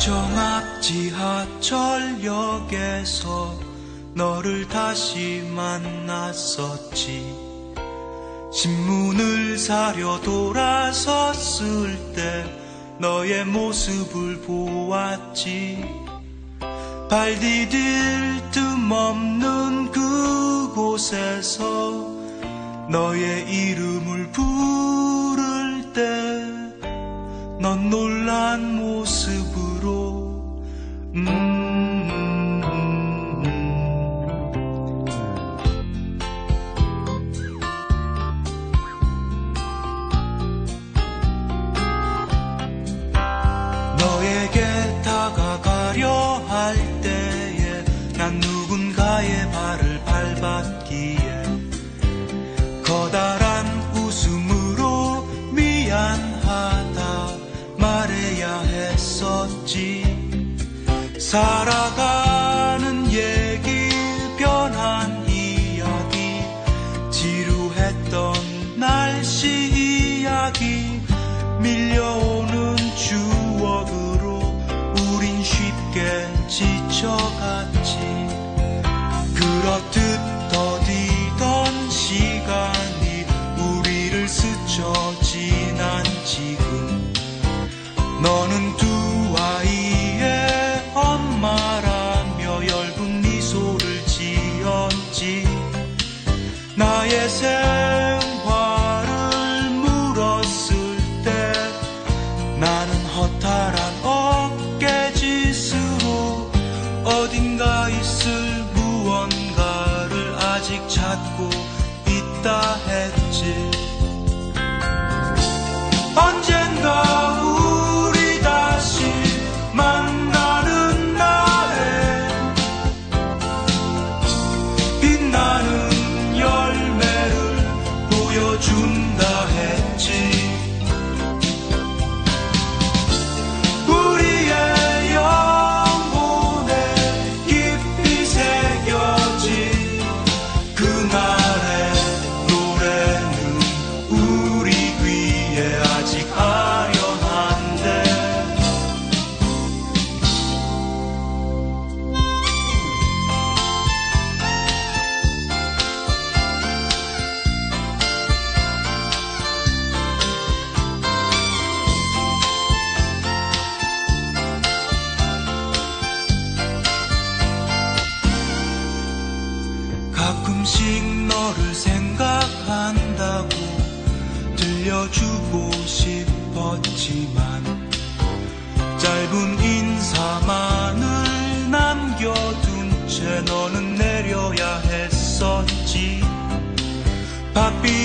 시청 앞 지하철역에서 너를 다시 만났었지. 신문을 사려 돌아섰을 때 너의 모습을 보았지. 발 디딜 틈 없는 그곳에서 너의 이름을 부를 살아가는 얘기 변한 이야기 지루했던 날씨 이야기 밀려오는 추억으로 우린 쉽게 지쳐 찾고 있다 했지 가끔씩 너를 생각한다고 들려주고 싶었지만 짧은 인사만을 남겨둔 채 너는 내려야 했었지. 바삐